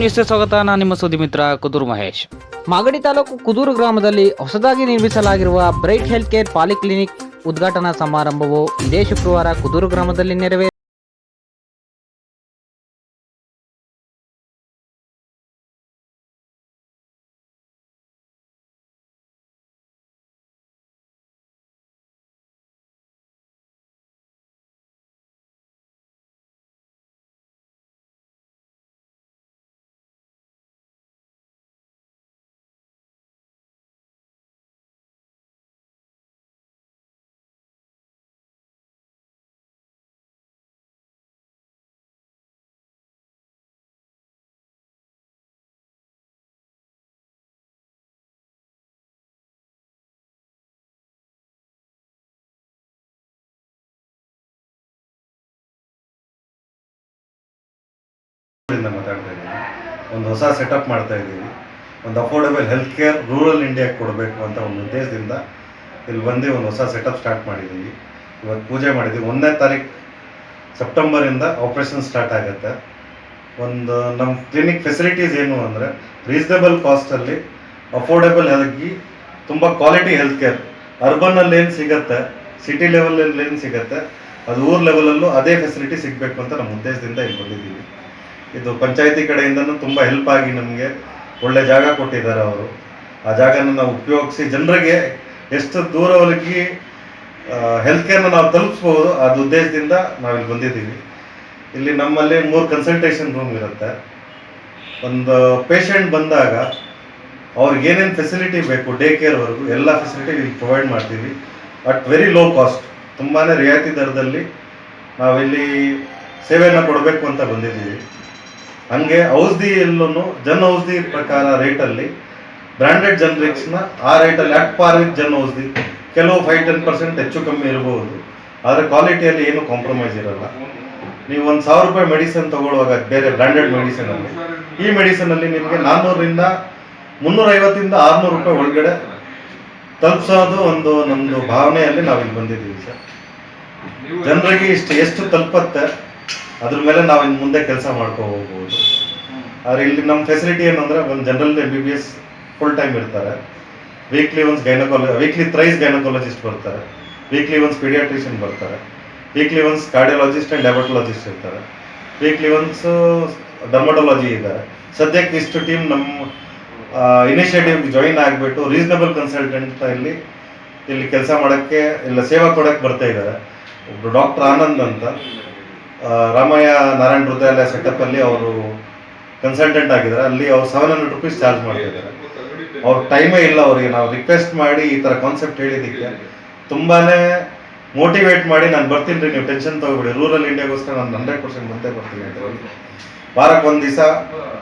ನ್ಯೂಸ್ಗೆ ಸ್ವಾಗತ. ನಾನು ನಿಮ್ಮ ಸುದ್ದಿ ಮಿತ್ರ ಕುದೂರು ಮಹೇಶ್. ಮಾಗಡಿ ತಾಲೂಕು ಕುದೂರು ಗ್ರಾಮದಲ್ಲಿ ಹೊಸದಾಗಿ ನಿರ್ಮಿಸಲಾಗಿರುವ ಬ್ರೈಟ್ ಹೆಲ್ತ್ ಕೇರ್ ಪಾಲಿಕ್ಲಿನಿಕ್ ಉದ್ಘಾಟನಾ ಸಮಾರಂಭವು ಇದೇ ಶುಕ್ರವಾರ ಕುದೂರು ಗ್ರಾಮದಲ್ಲಿ ನೆರವೇರಿತು ಮಾತಾಡ್ತಾ ಇದ್ದೀನಿ. ಒಂದು ಹೊಸ ಸೆಟಪ್ ಮಾಡ್ತಾ ಇದ್ದೀವಿ. ಒಂದು ಅಫೋರ್ಡಬಲ್ ಹೆಲ್ತ್ ಕೇರ್ ರೂರಲ್ ಇಂಡಿಯಾಗೆ ಕೊಡಬೇಕು ಅಂತ ಒಂದು ಉದ್ದೇಶದಿಂದ ಇಲ್ಲಿ ಬಂದು ಒಂದು ಹೊಸ ಸೆಟಪ್ ಸ್ಟಾರ್ಟ್ ಮಾಡಿದ್ದೀವಿ. ಇವತ್ತು ಪೂಜೆ ಮಾಡಿದ್ದೀವಿ. ಒಂದನೇ ತಾರೀಕು ಸೆಪ್ಟೆಂಬರಿಂದ ಆಪ್ರೇಷನ್ ಸ್ಟಾರ್ಟ್ ಆಗುತ್ತೆ. ಒಂದು ನಮ್ಮ ಕ್ಲಿನಿಕ್ ಫೆಸಿಲಿಟೀಸ್ ಏನು ಅಂದರೆ ರೀಸನಬಲ್ ಕಾಸ್ಟಲ್ಲಿ ಅಫೋರ್ಡೆಬಲ್ ಆಗಿ ತುಂಬ ಕ್ವಾಲಿಟಿ ಹೆಲ್ತ್ ಕೇರ್ ಅರ್ಬನಲ್ಲಿ ಏನು ಸಿಗತ್ತೆ ಸಿಟಿ ಲೆವೆಲಲ್ಲಿ ಏನು ಸಿಗುತ್ತೆ, ಅದು ಊರ್ ಲೆವೆಲಲ್ಲೂ ಅದೇ ಫೆಸಿಲಿಟಿ ಸಿಗಬೇಕು ಅಂತ ನಮ್ಮ ಉದ್ದೇಶದಿಂದ ಇಲ್ಲಿ ಬಂದಿದ್ದೀವಿ. ಇದು ಪಂಚಾಯತಿ ಕಡೆಯಿಂದನೂ ತುಂಬ ಹೆಲ್ಪ್ ಆಗಿ ನಮಗೆ ಒಳ್ಳೆ ಜಾಗ ಕೊಟ್ಟಿದ್ದಾರೆ ಅವರು. ಆ ಜಾಗನ ನಾವು ಉಪಯೋಗಿಸಿ ಜನರಿಗೆ ಎಷ್ಟು ದೂರವರೆಗೆ ಹೆಲ್ತ್ ಕೇರ್ನ ನಾವು ತಲುಪಿಸ್ಬೋದು ಅದು ಉದ್ದೇಶದಿಂದ ನಾವಿಲ್ಲಿ ಬಂದಿದ್ದೀವಿ. ಇಲ್ಲಿ ನಮ್ಮಲ್ಲಿ ಮೂರು ಕನ್ಸಲ್ಟೇಷನ್ ರೂಮ್ ಇರುತ್ತೆ. ಒಂದು ಪೇಷಂಟ್ ಬಂದಾಗ ಅವ್ರಿಗೆ ಏನೇನು ಫೆಸಿಲಿಟಿ ಬೇಕು ಡೇ ಕೇರ್ವರೆಗೂ ಎಲ್ಲ ಫೆಸಿಲಿಟಿ ಇಲ್ಲಿ ಪ್ರೊವೈಡ್ ಮಾಡ್ತೀವಿ. ಅಟ್ ವೆರಿ ಲೋ ಕಾಸ್ಟ್ ತುಂಬಾ ರಿಯಾಯಿತಿ ದರದಲ್ಲಿ ನಾವಿಲ್ಲಿ ಸೇವೆಯನ್ನು ಕೊಡಬೇಕು ಅಂತ ಬಂದಿದ್ದೀವಿ. ಹಂಗೆ ಔಷಧಿ ಔಷಧಿಯಲ್ಲೂ ಜನ್ ಔಷಧಿ ಪ್ರಕಾರ ರೇಟಲ್ಲಿ ಬ್ರ್ಯಾಂಡೆಡ್ ಜನರಿಕ್ಸ್ನ ಆ ರೇಟಲ್ಲಿ ಅಟ್ ಪಾರ್ ವಿತ್ ಜನ್ ಔಷಧಿ, ಕೆಲವು ಫೈವ್ ಟೆನ್ ಪರ್ಸೆಂಟ್ ಹೆಚ್ಚು ಕಮ್ಮಿ ಇರಬಹುದು ಆದರೆ ಕ್ವಾಲಿಟಿಯಲ್ಲಿ ಏನು ಕಾಂಪ್ರಮೈಸ್ ಇರಲ್ಲ. ನೀವು ಒಂದು ಸಾವಿರ ರೂಪಾಯಿ ಮೆಡಿಸಿನ್ ತಗೊಳ್ಳುವಾಗ ಬೇರೆ ಬ್ರ್ಯಾಂಡೆಡ್ ಮೆಡಿಸಿನಲ್ಲಿ ಈ ಮೆಡಿಸಿನಲ್ಲಿ ನಿಮಗೆ ನಾನ್ನೂರರಿಂದ ಮುನ್ನೂರೈವತ್ತಿಂದ ಆರ್ನೂರು ರೂಪಾಯಿ ಒಳಗಡೆ ತಲುಪಿಸೋದು ಒಂದು ನಮ್ಮದು ಭಾವನೆಯಲ್ಲಿ ನಾವಿಲ್ಲಿ ಬಂದಿದ್ದೀವಿ ಸರ್. ಜನರಿಗೆ ಇಷ್ಟು ಎಷ್ಟು ತಲುಪತ್ತೆ? ಅದ್ರ ಮೇಲೆ ನಾವು ಇನ್ನು ಮುಂದೆ ಕೆಲಸ ಮಾಡ್ಕೊ ಹೋಗ್ಬೋದು. ಆದ್ರೆ ಇಲ್ಲಿ ನಮ್ಮ ಫೆಸಿಲಿಟಿ ಏನಂದ್ರೆ ಒಂದು general M B B S full time ಇರ್ತಾರೆ. Weekly once gynaecology weekly thrice gynaecologist ಬರ್ತಾರೆ. ವೀಕ್ಲಿ ಒನ್ಸ್ ಪೀಡಿಯಾಟ್ರಿಷಿಯನ್ ಬರ್ತಾರೆ. Weekly once cardiologist and diabetologist ಇರ್ತಾರೆ. ವೀಕ್ಲಿ ಒನ್ಸ್ ಡರ್ಮಟೊಲಾಜಿ ಇದ್ದಾರೆ. ಸದ್ಯಕ್ಕೆ ಇಷ್ಟು ಟೀಮ್ ನಮ್ಮ ಇನಿಷಿಯೇಟಿವ್ ಜಾಯಿನ್ ಆಗಿಬಿಟ್ಟು ರೀಸನಬಲ್ ಕನ್ಸಲ್ಟೆಂಟ್ ಇಲ್ಲಿ ಇಲ್ಲಿ ಕೆಲಸ ಮಾಡೋಕ್ಕೆ ಇಲ್ಲ ಸೇವಾ ಕೊಡೋಕ್ಕೆ ಬರ್ತಾ ಇದ್ದಾರೆ. ಒಬ್ಬರು ಡಾಕ್ಟರ್ ಆನಂದ್ ಅಂತ. ರಾಮಯ್ಯ ನಾರಾಯಣ ಹೃದಯಾಲಯ ಸೆಟಪ್ ಅಲ್ಲಿ ಅವರು ಕನ್ಸಲ್ಟೆಂಟ್ ಆಗಿದ್ದಾರೆ. ಅಲ್ಲಿ ಅವ್ರು ಸೆವೆನ್ ಹಂಡ್ರೆಡ್ ರುಪೀಸ್ ಚಾರ್ಜ್ ಮಾಡಿದ್ದಾರೆ ಅವ್ರ ಟೈಮೇ ಇಲ್ಲ ಅವರಿಗೆ. ನಾವು ರಿಕ್ವೆಸ್ಟ್ ಮಾಡಿ ಈ ಥರ ಕಾನ್ಸೆಪ್ಟ್ ಹೇಳಿದ್ದಕ್ಕೆ. ತುಂಬಾನೇ ಮೋಟಿವೇಟ್ ಮಾಡಿ ನಾನು ಬರ್ತೀನಿ ರೀ, ನೀವು ಟೆನ್ಷನ್ ತಗೋಬೇಡಿ. ರೂರಲ್ ಇಂಡಿಯಾಗೋಸ್ಕರ ನಾನು ಹಂಡ್ರೆಡ್ ಪರ್ಸೆಂಟ್ ಮುಂದೆ ಬರ್ತೀನಿ ಅಂತ ವಾರಕ್ಕೆ ಒಂದು ದಿವಸ,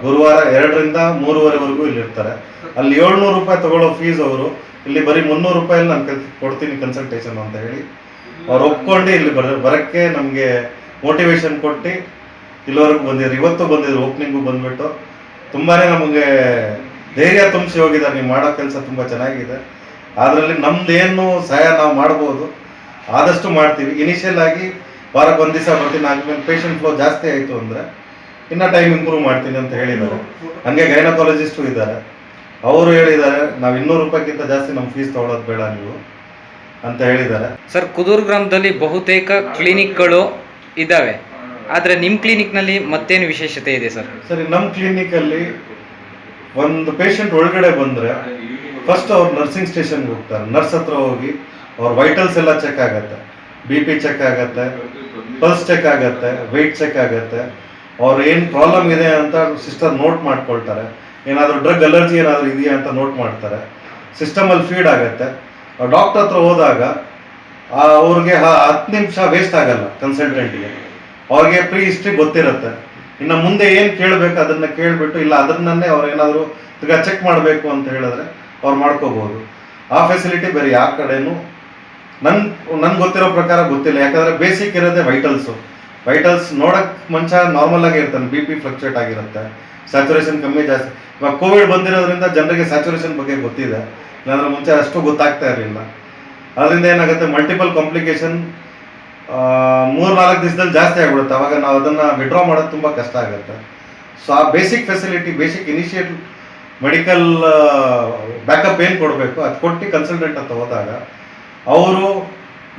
ಗುರುವಾರ ಎರಡರಿಂದ ಮೂರುವರೆವರೆಗೂ ಇಲ್ಲಿ ಇರ್ತಾರೆ. ಅಲ್ಲಿ ಏಳ್ನೂರು ರೂಪಾಯಿ ತಗೊಳ್ಳೋ ಫೀಸ್ ಅವರು, ಇಲ್ಲಿ ಬರೀ ಮುನ್ನೂರು ರೂಪಾಯಲ್ಲಿ ನಾನು ಕೊಡ್ತೀನಿ ಕನ್ಸಲ್ಟೇಷನ್ ಅಂತ ಹೇಳಿ. ಅವ್ರು ಒಪ್ಕೊಂಡು ಇಲ್ಲಿ ಬರ, ಬರೋಕ್ಕೆ ನಮಗೆ ಮೋಟಿವೇಶನ್ ಕೊಟ್ಟು ಇಲ್ಲಿವರೆಗೂ ಬಂದಿದ್ರು. ಇವತ್ತು ಬಂದಿದ್ರು ಓಪನಿಂಗು ಬಂದ್ಬಿಟ್ಟು. ತುಂಬಾ ನಮಗೆ ಧೈರ್ಯ ತುಂಬಿಸಿ ಹೋಗಿದ್ದಾರೆ. ನೀವು ಮಾಡೋ ಕೆಲಸ ತುಂಬ ಚೆನ್ನಾಗಿದೆ. ಅದರಲ್ಲಿ ನಮ್ದೇನು ಸಹಾಯ ನಾವು ಮಾಡ್ಬೋದು. ಆದಷ್ಟು ಮಾಡ್ತೀವಿ. ಇನಿಷಿಯಲ್ ಆಗಿ ವಾರಕ್ಕೆ ಒಂದು ದಿವಸ ಬರ್ತೀನಿ. ಆದ್ಮೇಲೆ ಪೇಷಂಟ್ ಫ್ಲೋ ಜಾಸ್ತಿ ಆಯಿತು ಅಂದರೆ ಇನ್ನೂ ಟೈಮ್ ಇಂಪ್ರೂವ್ ಮಾಡ್ತೀನಿ ಅಂತ ಹೇಳಿದ್ದಾರೆ. ಹಂಗೆ ಗೈನಕಾಲಜಿಸ್ಟು ಇದ್ದಾರೆ. ಅವರು ಹೇಳಿದ್ದಾರೆ, ನಾವು ಇನ್ನೂರು ರೂಪಾಯಿಗಿಂತ ಜಾಸ್ತಿ ನಮ್ಮ ಫೀಸ್ ತೊಗೊಳೋದು ಬೇಡ ನೀವು ಅಂತ ಹೇಳಿದ್ದಾರೆ. ಸರ್, ಕುದೂರು ಗ್ರಾಮದಲ್ಲಿ ಬಹುತೇಕ ಕ್ಲಿನಿಕ್ಗಳು ಇದ್ದಾವೆ ಆದರೆ ನಿಮ್ಮ ಕ್ಲಿನಿಕ್ನಲ್ಲಿ ಮತ್ತೇನು ವಿಶೇಷತೆ ಇದೆ ಸರ್? ಸರಿ ನಮ್ಮ ಕ್ಲಿನಿಕಲ್ಲಿ ಒಂದು ಪೇಷಂಟ್ ಒಳಗಡೆ ಬಂದರೆ ಫಸ್ಟ್ ಅವ್ರು ನರ್ಸಿಂಗ್ ಸ್ಟೇಷನ್ಗೆ ಹೋಗ್ತಾರೆ. ನರ್ಸ್ ಹತ್ರ ಹೋಗಿ ಅವ್ರ ವೈಟಲ್ಸ್ ಎಲ್ಲ ಚೆಕ್ ಆಗತ್ತೆ. ಬಿ ಪಿ ಚೆಕ್ ಆಗತ್ತೆ ಪಲ್ಸ್ ಚೆಕ್ ಆಗತ್ತೆ ವೆಯ್ಟ್ ಚೆಕ್ ಆಗತ್ತೆ. ಅವ್ರು ಏನು ಪ್ರಾಬ್ಲಮ್ ಇದೆ ಅಂತ ಸಿಸ್ಟರ್ ನೋಟ್ ಮಾಡ್ಕೊಳ್ತಾರೆ. ಏನಾದರೂ ಡ್ರಗ್ ಅಲರ್ಜಿ ಏನಾದರೂ ಇದೆಯಾ ಅಂತ ನೋಟ್ ಮಾಡ್ತಾರೆ. ಸಿಸ್ಟಮಲ್ಲಿ ಫೀಡ್ ಆಗತ್ತೆ. ಡಾಕ್ಟರ್ ಹತ್ರ ಹೋದಾಗ ಅವ್ರಿಗೆ ಹತ್ತು ನಿಮಿಷ ವೇಸ್ಟ್ ಆಗಲ್ಲ ಕನ್ಸಲ್ಟೆಂಟ್ಗೆ ಅವ್ರಿಗೆ ಪ್ರೀ ಹಿಸ್ಟ್ರಿ ಗೊತ್ತಿರುತ್ತೆ. ಇನ್ನು ಮುಂದೆ ಏನು ಕೇಳಬೇಕು ಅದನ್ನ ಕೇಳಿಬಿಟ್ಟು, ಇಲ್ಲ ಅದನ್ನೇ ಅವ್ರು ಏನಾದರೂ ಈಗ ಚೆಕ್ ಮಾಡಬೇಕು ಅಂತ ಹೇಳಿದ್ರೆ ಅವ್ರು ಮಾಡ್ಕೋಬಹುದು ಆ ಫೆಸಿಲಿಟಿ ಬೇರೆ ಯಾವ ಕಡೆನೂ ನನ್ ನನ್ಗೆ ಗೊತ್ತಿರೋ ಪ್ರಕಾರ ಗೊತ್ತಿಲ್ಲ. ಯಾಕಂದ್ರೆ ಬೇಸಿಕ್ ಇರೋದೇ ವೈಟಲ್ಸು ವೈಟಲ್ಸ್ ನೋಡಕ್ ಮನುಷ್ಯ ನಾರ್ಮಲ್ ಆಗಿ ಇರ್ತಾನೆ ಬಿ ಪಿ ಫ್ಲಕ್ಚುಯೇಟ್ ಆಗಿರುತ್ತೆ. ಸ್ಯಾಚುರೇಷನ್ ಕಮ್ಮಿ ಜಾಸ್ತಿ. ಇವಾಗ ಕೋವಿಡ್ ಬಂದಿರೋದ್ರಿಂದ ಜನರಿಗೆ ಸ್ಯಾಚುರೇಷನ್ ಬಗ್ಗೆ ಗೊತ್ತಿದೆ. ಇಲ್ಲಾಂದ್ರೆ ಮುಂಚೆ ಅಷ್ಟು ಗೊತ್ತಾಗ್ತಾ ಇರಲಿಲ್ಲ. ಅದರಿಂದ ಏನಾಗುತ್ತೆ? ಮಲ್ಟಿಪಲ್ ಕಾಂಪ್ಲಿಕೇಶನ್ ಮೂರು ನಾಲ್ಕು ದಿವಸದಲ್ಲಿ ಜಾಸ್ತಿ ಆಗ್ಬಿಡುತ್ತೆ. ಅವಾಗ ನಾವು ಅದನ್ನ ವಿಡ್ರಾ ಮಾಡೋದು ತುಂಬಾ ಕಷ್ಟ ಆಗುತ್ತೆ. ಸೊ ಆ basic facility basic initiate medical backup ಏನು ಕೊಡಬೇಕು? ಅದು ಕೊಟ್ಟು ಕನ್ಸಲ್ಟೆಂಟ್ ಅಂತ ಹೋದಾಗ ಅವರು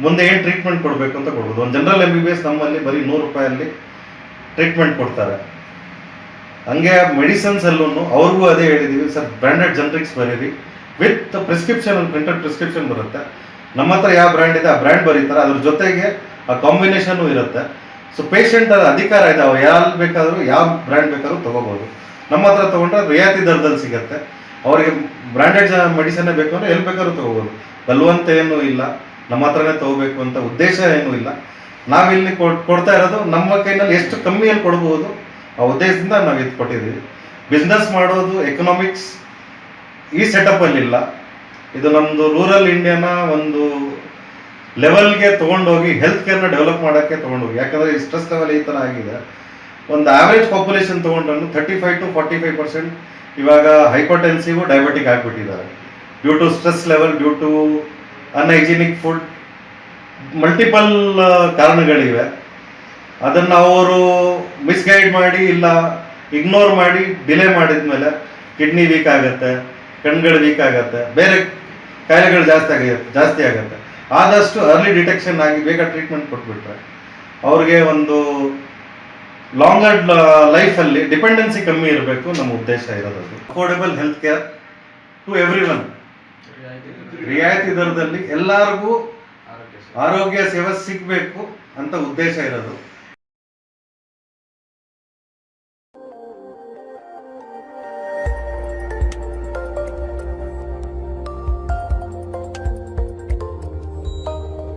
ಮುಂದೆ ಏನು ಟ್ರೀಟ್ಮೆಂಟ್ ಕೊಡಬೇಕು ಅಂತ ಕೊಡ್ಬೋದು. ಒಂದು general M B B S ನಮ್ಮಲ್ಲಿ ಬರೀ ನೂರು ರೂಪಾಯಲ್ಲಿ ಟ್ರೀಟ್ಮೆಂಟ್ ಕೊಡ್ತಾರೆ. ಹಂಗೆ ಮೆಡಿಸನ್ಸ್ ಅಲ್ಲೂ ಅವ್ರಿಗೂ ಅದೇ ಹೇಳಿದೀವಿ. ಸರ್ ಬ್ರ್ಯಾಂಡೆಡ್ ಜನರಿಕ್ಸ್ ಬರೀರಿ. ವಿತ್ ಪ್ರಿಸ್ಕ್ರಿಪ್ಷನ್ ಪ್ರಿಂಟೆಡ್ ಪ್ರಿಸ್ಕ್ರಿಪ್ಷನ್ ಬರುತ್ತೆ. ನಮ್ಮ ಹತ್ರ ಯಾವ ಬ್ರ್ಯಾಂಡ್ ಇದೆ, ಆ ಬ್ರ್ಯಾಂಡ್ ಬರೀತಾರೆ. ಅದ್ರ ಜೊತೆಗೆ ಆ ಕಾಂಬಿನೇಷನ್ ಇರುತ್ತೆ. ಸೊ ಪೇಷಂಟ್ ಅದ ಅಧಿಕಾರ ಇದೆ ಅವ್ರು ಯಾರು ಬೇಕಾದರೂ, ಯಾವ ಬ್ರ್ಯಾಂಡ್ ಬೇಕಾದ್ರೂ ತಗೋಬಹುದು ನಮ್ಮ ಹತ್ರ ತಗೊಂಡ್ರೆ ರಿಯಾಯಿತಿ ದರದಲ್ಲಿ ಸಿಗುತ್ತೆ. ಅವರಿಗೆ ಬ್ರ್ಯಾಂಡೆಡ್ ಮೆಡಿಸನ್ನೇ ಬೇಕು ಅಂದ್ರೆ ಎಲ್ಲಿ ಬೇಕಾದ್ರೂ ತಗೋಬಹುದು ಬಲವಂತ ಏನೂ ಇಲ್ಲ. ನಮ್ಮ ಹತ್ರನೇ ತಗೋಬೇಕು ಅಂತ ಉದ್ದೇಶ ಏನೂ ಇಲ್ಲ. ನಾವಿಲ್ಲಿ ಕೊಡ್- ಕೊಡ್ತಾ ಇರೋದು ನಮ್ಮ ಕೈನಲ್ಲಿ ಎಷ್ಟು ಕಮ್ಮಿಯಲ್ಲಿ ಕೊಡ್ಬೋದು, ಆ ಉದ್ದೇಶದಿಂದ ನಾವು ಇದು ಕೊಟ್ಟಿದ್ದೀವಿ ಬಿಸ್ನೆಸ್ ಮಾಡೋದು ಎಕನಾಮಿಕ್ಸ್ ಈ ಸೆಟಪ್ ಅಲ್ಲಿ ಇಲ್ಲ ಇದು ನಮ್ಮದು ರೂರಲ್ ಇಂಡಿಯಾನ ಒಂದು ಲೆವೆಲ್ಗೆ ತೊಗೊಂಡೋಗಿ ಹೆಲ್ತ್ ಕೇರ್ನ ಡೆವಲಪ್ ಮಾಡೋಕ್ಕೆ ತೊಗೊಂಡೋಗಿ. ಯಾಕಂದ್ರೆ ಈ ಸ್ಟ್ರೆಸ್ ಲೆವೆಲ್ ಈ ಥರ ಆಗಿದೆ. ಒಂದು ಆವ್ರೇಜ್ ಪಾಪ್ಯುಲೇಷನ್ ತೊಗೊಂಡ್ರು thirty five to forty five percent ಇವಾಗ hypertensive diabetic ಆಗಿಬಿಟ್ಟಿದ್ದಾರೆ. Due to stress level due to unhygienic food multiple ಕಾರಣಗಳಿವೆ. ಅದನ್ನು ಅವರು ಮಿಸ್ಗೈಡ್ ಮಾಡಿ ಇಲ್ಲ ಇಗ್ನೋರ್ ಮಾಡಿ ಡಿಲೇ ಮಾಡಿದ ಮೇಲೆ ಕಿಡ್ನಿ ವೀಕ್ ಆಗುತ್ತೆ, ಕಣ್ಗಳು ವೀಕ್ ಆಗುತ್ತೆ, ಬೇರೆ ಕಾಯಿಲೆಗಳು ಜಾಸ್ತಿ ಆಗಿ ಜಾಸ್ತಿ ಆಗುತ್ತೆ. ಆದಷ್ಟು ಅರ್ಲಿ ಡಿಟೆಕ್ಷನ್ ಆಗಿ ಬೇಗ ಟ್ರೀಟ್ಮೆಂಟ್ ಕೊಟ್ಬಿಟ್ರೆ ಅವ್ರಿಗೆ ಒಂದು ಲಾಂಗರ್ ಲೈಫಲ್ಲಿ ಡಿಪೆಂಡೆನ್ಸಿ ಕಮ್ಮಿ ಇರಬೇಕು ನಮ್ಮ ಉದ್ದೇಶ ಇರೋದು affordable health care to everyone ರಿಯಾಯಿತಿ ದರದಲ್ಲಿ ಎಲ್ಲರಿಗೂ ಆರೋಗ್ಯ ಸೇವೆ ಸಿಗಬೇಕು ಅಂತ ಉದ್ದೇಶ ಇರೋದು.